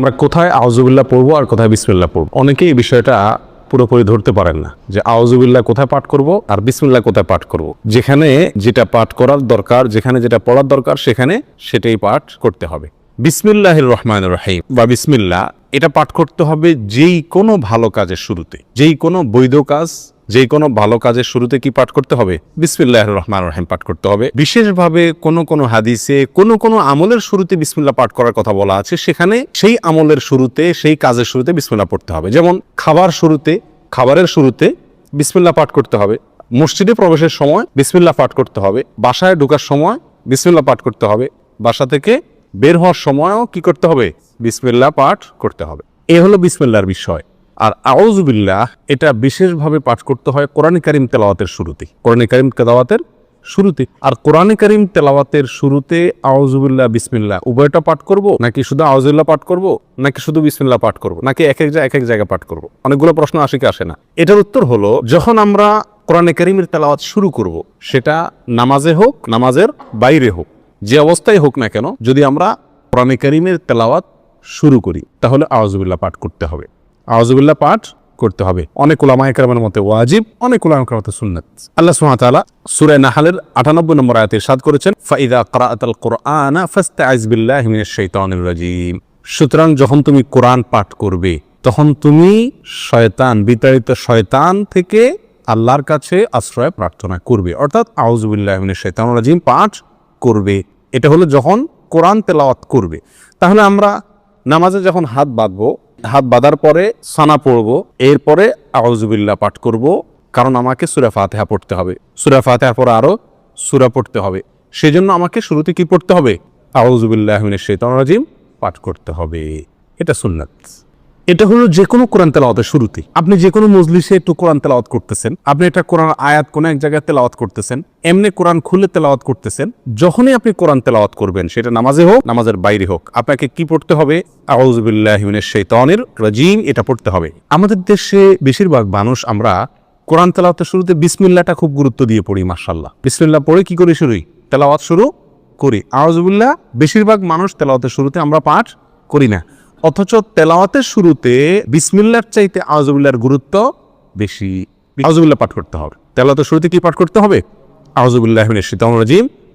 আমরা কোথায় আউজুবিল্লাহ পড়ব আর কোথায় বিসমিল্লা পড়ব? অনেকেই এই বিষয়টা পুরোপুরি ধরতে পারেন না যে আউজুবিল্লাহ কোথায় পাঠ করব আর বিসমিল্লা কোথায় পাঠ করব। যেখানে যেটা পাঠ করার দরকার, যেখানে যেটা পড়ার দরকার, সেখানে সেটাই পাঠ করতে হবে। বিসমিল্লাহ রহমান রহিম। বা বিসমিল্লাহ, এটা পাঠ করতে হবে যেই কোনো ভালো কাজের শুরুতে। যেই কোনো বৈধ কাজ যে কোনো ভালো কাজের শুরুতে কি পাঠ করতে হবে? বিসমিল্লাহ রহমান রহিম পাঠ করতে হবে। বিশেষভাবে কোনো কোনো হাদিসে, কোনো কোনো আমলের শুরুতে বিসমিল্লা পাঠ করার কথা বলা আছে, সেখানে সেই আমলের শুরুতে, সেই কাজের শুরুতে বিসমিল্লা পড়তে হবে। যেমন খাবার শুরুতে, খাবারের শুরুতে বিসমিল্লা পাঠ করতে হবে। মসজিদে প্রবেশের সময় বিসমিল্লাহ পাঠ করতে হবে। বাসায় ঢোকার সময় বিসমিল্লাহ পাঠ করতে হবে। বাসা থেকে বের হওয়ার সময়ও কি করতে হবে? বিসমিল্লাহ পাঠ করতে হবে। এ হলো বিসমিল্লাহর বিষয়। আর আউজুবিল্লাহ এটা বিশেষভাবে পাঠ করতে হয় কোরআন কারিম তেলাওয়াতের শুরুতে। কোরআন কারিম তেলাওয়াতের শুরুতে। আর কোরআন কারিম তেলাওয়াতের শুরুতে আউজুবিল্লাহ বিসমিল্লাহ, উভয়টা পাঠ করব? নাকি শুধু আউজুল্লাহ পাঠ করব? নাকি শুধু বিসমিল্লাহ পাঠ করব? নাকি এক এক জায়গায়, এক এক জায়গায় পাঠ করব? অনেকগুলো প্রশ্ন আসে কি আসে না। এটার উত্তর হলো, যখন আমরা কোরআনে কারিমের তেলাওয়াত শুরু করব, সেটা নামাজে হোক, নামাজের বাইরে হোক যে অবস্থায় হোক না কেন, যদি আমরা কারিমের তেলাওয়াত শুরু করি, তাহলে আওয়াজুবিল্লাহ পাঠ করতে হবে। আওয়াজুবিল্লাহ পাঠ করতে হবে। অনেক উলামায়ে কেরামের মতে ওয়াজিব, অনেক কেরামের মতে সুন্নাত। আল্লাহ তাআলা সূরা নাহলের 98 নম্বর আয়াতে ইরশাদ করেছেন, ফাইদা ক্রাআতাল কুরআনা ফাস্তাইজ বিল্লাহি মিনাশ শাইতানির রাজিম। সুতরাং যখন তুমি কোরআন পাঠ করবে, তখন তুমি শয়তান, বিতাড়িত শয়তান থেকে আল্লাহর কাছে আশ্রয় প্রার্থনা করবে। অর্থাৎ আউজুবিল্লাহ মিনাশ শাইতানির রাজীম পাঠ করবে, এটা হলো যখন কোরআন তেলাওয়াত করবে। তাহলে আমরা নামাজে যখন হাত বাঁধবো, হাত বাঁধার পরে সানা পড়ব, এরপরে আউজুবিল্লাহ পাঠ করব, কারণ আমাকে সুরা ফাতেহা পড়তে হবে। সুরা ফাতেহার পরে আরও সুরা পড়তে হবে। সেজন্য আমাকে শুরুতে কি পড়তে হবে? আউজুবিল্লাহ মিনাশ শাইতানির রাজিম পাঠ করতে হবে। এটা সুন্নাত। এটা হলো যে কোনো কোরআন তেলাওয়াতের শুরুতে আপনি যে কোনো মজলিসে একটু কোরআন তেলাওয়াত করতেছেন, আপনি এটা কোরআন আয়াত কোনো এক জায়গায় তেলাওয়াত করতেছেন, এমনি কোরআন খুলে তেলাওয়াত করতেছেন, যখনই আপনি কোরআন তেলাওয়াত করবেন, সেটা নামাজে হোক, নামাজের বাইরে হোক, আপনাকে কি পড়তে হবে? আউজবিল্লাহ শৈতানির রাজিম, এটা পড়তে হবে। আমাদের দেশে বেশিরভাগ মানুষ আমরা কোরআন তেলাওয়াতের শুরুতে বিসমিল্লাটা খুব গুরুত্ব দিয়ে পড়ি মার্শাল্লাহ বিসমিল্লাহ পড়ে কি করি শুরুই? তেলাওয়াত শুরু করি। আউজবিল্লাহ বেশিরভাগ মানুষ তেলাওয়াতের শুরুতে আমরা পাঠ করি না। অথচ তেলাওয়াতের শুরুতে বিসমিল্লার চাইতে আউজুবিল্লার গুরুত্ব বেশি। আউজুবিল্লাহ পাঠ করতে হবে। তেলাওয়াতের শুরুতে কি পাঠ করতে হবে? আউজুবিল্লাহ শীতাম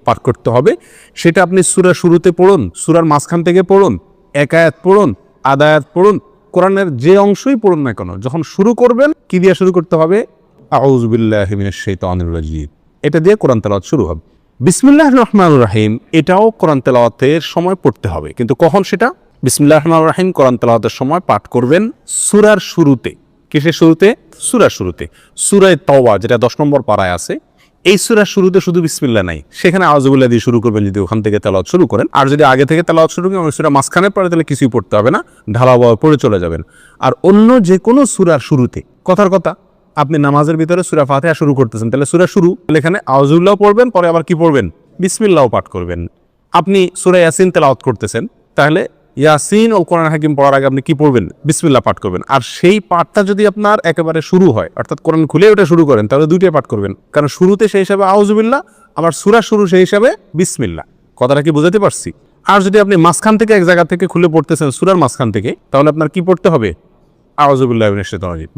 পাঠ করতে হবে। সেটা আপনি সুরা শুরুতে পড়ুন, সুরার মাঝখান থেকে পড়ুন একায়াত পড়ুন আদায়াত পড়ুন, কোরআনের যে অংশই পড়ুন না কেন, যখন শুরু করবেন, কি দিয়ে শুরু করতে হবে? আউজুবিল্লাহ রাজিম। এটা দিয়ে কোরআন তেলাওয়াত শুরু হবে। বিসমিল্লাহ রহমান রাহিম, এটাও কোরআন তেলাওয়াতের সময় পড়তে হবে। কিন্তু কখন সেটা? বিসমিল্লাহ রহমান রাহিম, কোরআন তেলাওয়াতের সময় পাঠ করবেন সুরার শুরুতে। কিসের শুরুতে? সুরার শুরুতে। সুরায় তওবা, যেটা দশ নম্বর পাড়ায় আছে, এই সুরার শুরুতে শুধু বিসমিল্লা নাই। সেখানে আজগুল্লাহ দিয়ে শুরু করবেন, যদি ওখান থেকে তেলাওয়াত শুরু করেন। আর যদি আগে থেকে তেলাওয়াত শুরু করেন সুরা মাঝখানে পড়ে তাহলে কিছুই পড়তে হবে না ঢালাভাবে পড়ে চলে যাবেন। আর অন্য যে কোনো সুরার শুরুতে, কথার কথা, আপনি নামাজের ভিতরে সুরা ফাতেহা শুরু করতেছেন, তাহলে সুরা শুরু, তাহলে এখানে আউজুল্লাহ পড়বেন, পরে আবার কি পড়বেন? বিসমিল্লাও পাঠ করবেন। আপনি সুরা ইয়াসিন তেলাওয়াত করতেছেন, তাহলে ইয়াসিন ও কোরআন হাকিম পড়ার আগে আপনি কি পড়বেন? বিসমিল্লাহ পাঠ করবেন। আর সেই পাঠটা যদি আপনার একেবারে শুরু হয়, অর্থাৎ কোরআন খুলে ওটা শুরু করেন, তাহলে দুইটাই পাঠ করবেন। কারণ শুরুতে সেই হিসাবে আউজুবিল্লাহ আবার সুরা শুরু সেই হিসাবে বিসমিল্লাহ। কথাটা কি বুঝাতে পারছি? আর যদি আপনি মাঝখান থেকে এক জায়গা থেকে খুলে পড়তেছেন সুরার মাঝখান থেকে, তাহলে আপনার কি পড়তে হবে? আউজুবিল্লাহ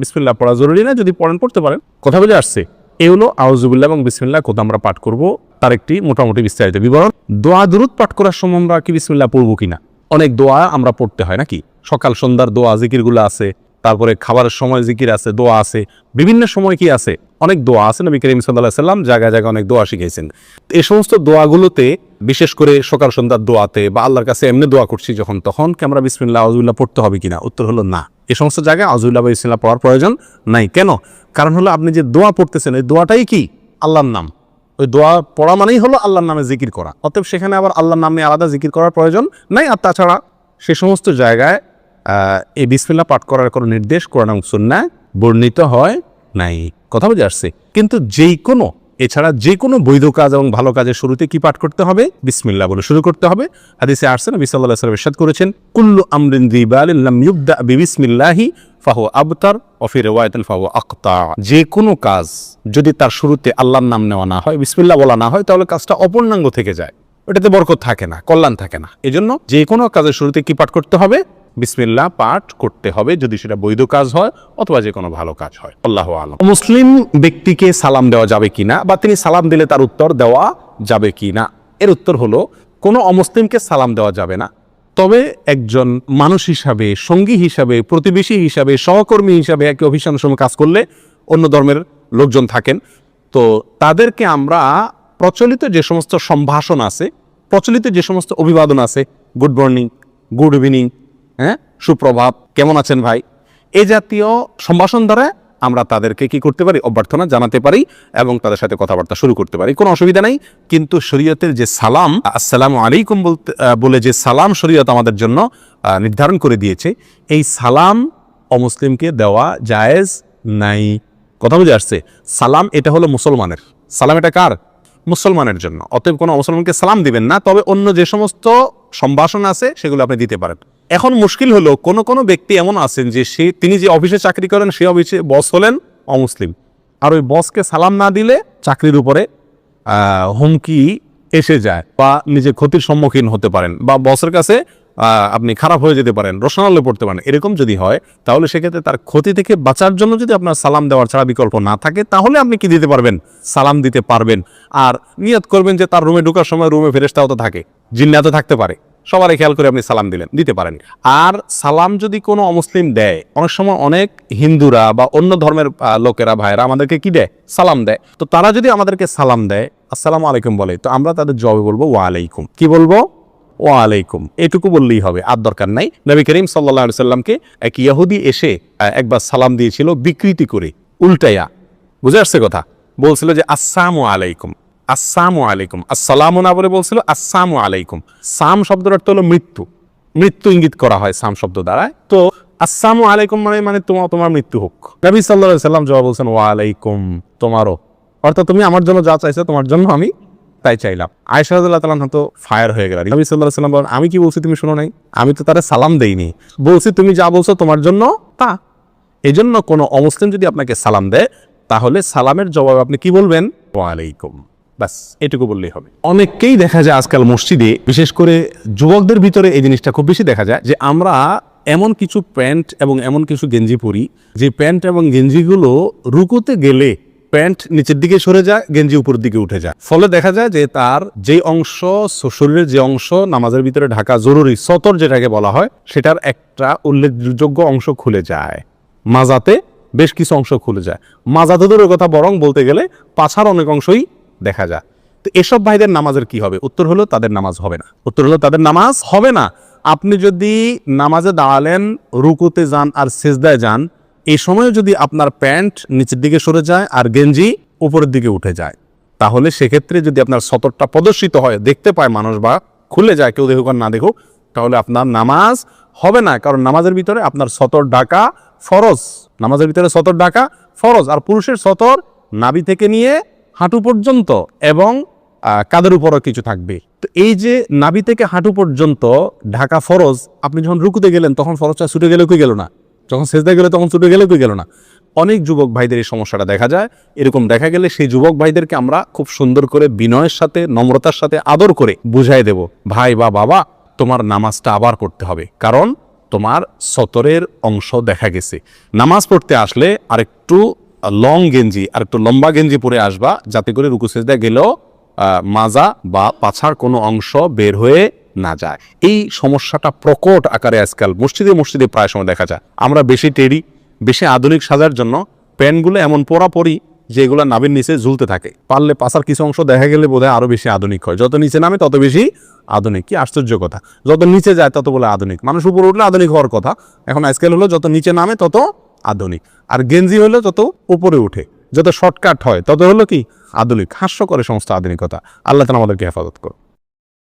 বিসমিল্লাহ পড়া জরুরি না, যদি পড়েন, পড়তে পারেন। কথা বলে আসছে। এই হলো আউজুবিল্লাহ এবং বিসমিল্লাহ কোথা আমরা পাঠ করব, তার একটি মোটামুটি বিস্তারিত বিবরণ। দোয়া, দুরুদ পাঠ করার সময় আমরা কি বিসমিল্লা পড়ব কিনা? অনেক দোয়া আমরা পড়তে হয়, নাকি? সকাল, সন্ধ্যার দোয়া জিকিরগুলো আছে, তারপরে খাবারের সময় জিকির আছে, দোয়া আছে, বিভিন্ন সময় কি আছে? অনেক দোয়া আছে, নবী করিম সাল্লাহ সাল্লাম জায়গায় জায়গায় অনেক দোয়া শিখেছেন এই সমস্ত দোয়াগুলোতে, বিশেষ করে সকাল, সন্ধ্যার দোয়াতে বা আল্লাহর কাছে এমনি দোয়া করছি যখন, তখন কি আমরা বিসমিল্লাহ আউজুল্লাহ পড়তে হবে কিনা? উত্তর হলো না। এ সমস্ত জায়গায় আজুল্লাহ বা ইসমিল্লাহ পড়ার প্রয়োজন নাই। কেন? কারণ হলো আপনি যে দোয়া পড়তেছেন, এই দোয়াটাই কি? আল্লাহর নাম। ওই দোয়া পড়া মানেই হলো আল্লাহর নামে জিকির করা। অতএব সেখানে আবার আল্লাহর নামে আলাদা জিকির করার প্রয়োজন নাই, আর তাছাড়া সে সমস্ত জায়গায় এই বিসমিল্লাহ পাঠ করার কোনো নির্দেশ কোরআন সুন্নায় বর্ণিত হয় নাই। কথা বুঝে আসছে? কিন্তু যেই কোনো, এছাড়া যে কোনো বৈধ কাজ এবং ভালো কাজের শুরুতে কি পাঠ করতে হবে? বিসমিল্লাহ বলে শুরু করতে হবে। হাদিসে আসছে, নবী ওয়াসাল্লাম ইরশাদ করেছেন, কুল্লু আমরিন যিবালিন লাম ইউবদা বিবিসমিল্লাহি ফাহু আবতার অফি রিওয়ায়াতিন ফাহু আক্তা। যে কোনো কাজ যদি তার শুরুতে আল্লাহর নাম নেওয়া না হয়, বিসমিল্লাহ বলা না হয়, তাহলে কাজটা অপূর্ণাঙ্গ থেকে যায়। ওটাতে বরকত থাকে না, কল্যাণ থাকে না। এজন্য যে কোনো কাজের শুরুতে কি পাঠ করতে হবে? বিসমিল্লা পাঠ করতে হবে, যদি সেটা বৈধ কাজ হয়, অথবা যে কোনো ভালো কাজ হয়। আল্লাহ আলম। মুসলিম ব্যক্তিকে সালাম দেওয়া যাবে কিনা, বা তিনি সালাম দিলে তার উত্তর দেওয়া যাবে কিনা? এর উত্তর হলো, কোনো অমুসলিমকে সালাম দেওয়া যাবে না। তবে একজন মানুষ হিসাবে, সঙ্গী হিসাবে, প্রতিবেশী হিসাবে, সহকর্মী হিসাবে একে অভিশানের সময় কাজ করলে অন্য ধর্মের লোকজন থাকেন। তো তাদেরকে আমরা প্রচলিত যে সমস্ত সম্ভাষণ আছে, প্রচলিত যে সমস্ত অভিবাদন আছে গুড মর্নিং গুড ইভিনিং হ্যাঁ সুপ্রভাত, কেমন আছেন ভাই? এ জাতীয় সম্ভাষণ দ্বারা আমরা তাদেরকে কি করতে পারি? অভ্যর্থনা জানাতে পারি এবং তাদের সাথে কথাবার্তা শুরু করতে পারি। কোনো অসুবিধা নেই। কিন্তু শরীয়তের যে সালাম, আসসালামু আলাইকুম বলতে বলে যে সালাম শরীয়ত আমাদের জন্য নির্ধারণ করে দিয়েছে, এই সালাম অমুসলিমকে দেওয়া জায়েজ নাই। কথা বুঝে আসছে? সালাম এটা হলো মুসলমানের। সালাম এটা কার? মুসলমানের জন্য। অতএব কোনো মুসলমানকে সালাম দিবেন না। তবে অন্য যে সমস্ত সম্ভাষণ আছে, সেগুলো আপনি দিতে পারেন। এখন মুশকিল হলো, কোনো কোনো ব্যক্তি এমন আছেন যে সে, তিনি যে অফিসে চাকরি করেন সেই অফিসে বস হলেন অমুসলিম। আর ওই বসকে সালাম না দিলে চাকরির উপরে হুমকি এসে যায় বা নিজে ক্ষতির সম্মুখীন হতে পারেন বা বসের কাছে আপনি খারাপ হয়ে যেতে পারেন রসনালে পড়তে পারেন। এরকম যদি হয়, তাহলে সেক্ষেত্রে তার ক্ষতি থেকে বাঁচার জন্য যদি আপনার সালাম দেওয়ার ছাড়া বিকল্প না থাকে, তাহলে আপনি কি দিতে পারবেন? সালাম দিতে পারবেন। আর নিয়ত করবেন যে তার রুমে ঢোকার সময় রুমে ফেরেস্তাও তো থাকে জিন্নাতও থাকতে পারে। সবারই খেয়াল করে আপনি সালাম দিলেন, দিতে পারেন। আর সালাম যদি কোনো অমুসলিম দেয়, অনেক সময় অনেক হিন্দুরা বা অন্য ধর্মের লোকেরা ভাইরা আমাদেরকে কি দেয়? সালাম দেয়। তো তারা যদি আমাদেরকে সালাম দেয়, আসসালামু আলাইকুম বলে, তো আমরা তাদের জবাবে বলব ওয়ালাইকুম কি বলব? ওয়ালাইকুম এটুকু বললেই হবে, আর দরকার নাই। নবী করিম সাল্লাহ সাল্লামকে এক ইয়াহুদি এসে একবার সালাম দিয়েছিল বিকৃতি করে, উল্টাইয়া। বুঝে আসছে কথা? বলছিল যে, আসসালামু আলাইকুম। আসসালামু আলাইকুম। আসসালামু না বলে বলছিল আসসালামু আলাইকুম। সাম শব্দের অর্থ হলো মৃত্যু। মৃত্যু ইঙ্গিত করা হয় সাম শব্দ দ্বারা। তো আসসালামু আলাইকুম মানে মানে তোমার তোমার মৃত্যু হোক। নবী সাল্লাহ সাল্লাম জবাব বলছেন ওয়া আলাইকুম তোমারও। অর্থাৎ তুমি আমার জন্য যা চাইছো, তোমার জন্য আমি তাই চাইলাম। আয়সা রাদিয়াল্লাহু তাআলা তো ফায়ার হয়ে গেল। নবী আলাইহি সাল্লাম বলেন, আমি কি বলছি তুমি শোনো নাই? আমি তো তারে সালাম দেইনি। বলছি তুমি যা বলছো তোমার জন্য তা। এজন্য কোনো অমুসলিম যদি আপনাকে সালাম দেয়, তাহলে সালামের জবাব আপনি কি বলবেন? ওয়ালাইকুম। ব্যাস, এটুকু বললেই হবে। অনেককেই দেখা যায় আজকাল মসজিদে, বিশেষ করে যুবকদের ভিতরে এই জিনিসটা খুব বেশি দেখা যায় যে আমরা এমন কিছু প্যান্ট এবং এমন কিছু গেঞ্জি পরি, যে প্যান্ট এবং গেঞ্জিগুলো রুকুতে গেলে প্যান্ট নিচের দিকে সরে যায়, গেঞ্জি উপরের দিকে উঠে যায়। ফলে দেখা যায় যে তার যে অংশ শরীরের যে অংশ, নামাজের ভিতরে ঢাকা জরুরি, সতর যেটাকে বলা হয়, সেটার একটা উল্লেখযোগ্য অংশ খুলে যায়। মাজাতে বেশ কিছু অংশ খুলে যায়। মাজাতে কথা বরং বলতে গেলে পাছার অনেক অংশই দেখা যায়। তো এসব ভাইদের নামাজের কি হবে? উত্তর হলো তাদের নামাজ হবে না। উত্তর হলো তাদের নামাজ হবে না। আপনি যদি নামাজে দাঁড়ালেন, রুকুতে যান আর সেজদায় যান এই সময় যদি আপনার প্যান্ট নিচের দিকে সরে যায় আর গেঞ্জি উপরের দিকে উঠে যায়, তাহলে সেক্ষেত্রে যদি আপনার সতরটা প্রদর্শিত হয়, দেখতে পায় মানুষ বা খুলে যায়, কেউ দেখুক আর না দেখুক, তাহলে আপনার নামাজ হবে না। কারণ নামাজের ভিতরে আপনার সতর ডাকা ফরজ। নামাজের ভিতরে সতর ডাকা ফরজ। আর পুরুষের সতর নাভি থেকে নিয়ে হাঁটু পর্যন্ত এবং কাদের উপরও কিছু থাকবে। তো এই যে নাভি থেকে হাঁটু পর্যন্ত ঢাকা ফরজ, আপনি যখন রুকুতে গেলেন, তখন ফরজটা ছুটে গেলে কই গেল না? যখন সেজদা গেলে, তখন ছুটে গেলে কই গেল না? অনেক যুবক ভাইদের এই সমস্যাটা দেখা যায়। এরকম দেখা গেলে সেই যুবক ভাইদেরকে আমরা খুব সুন্দর করে বিনয়ের সাথে, নম্রতার সাথে আদর করে বুঝাই দেব। ভাই বা বাবা, তোমার নামাজটা আবার করতে হবে। কারণ তোমার সতরের অংশ দেখা গেছে। নামাজ পড়তে আসলে আরেকটু লং গেঞ্জি আর একটু লম্বা গেঞ্জি পরে আসবা, যাতে করে রুকু সেজদা গেলেও মাজা বা পাছার কোনো অংশ বের হয়ে না যায়। এই সমস্যাটা প্রকট আকারে আজকাল মসজিদে মসজিদে প্রায় সময় দেখা যায়। আমরা বেশি টেরি বেশি আধুনিক সাজার জন্য প্যান্টগুলো এমন পরা পরি যেগুলো নাবির নিচে ঝুলতে থাকে। পারলে পাশার কিছু অংশ দেখা গেলে বোধহয় আরও বেশি আধুনিক হয়। যত নিচে নামে তত বেশি আধুনিক। কি আশ্চর্য কথা। যত নিচে যায় তত বলে আধুনিক। মানুষ উপরে উঠলে আধুনিক হওয়ার কথা। এখন আজকাল হলো যত নিচে নামে তত আধুনিক। আর গেঞ্জি হলো যত উপরে উঠে, যত শর্টকাট হয়, তত হলো কি? আধুনিক হাস্য করে সমস্ত আধুনিকতা। আল্লাহ তালা আমাদেরকে হেফাজত করো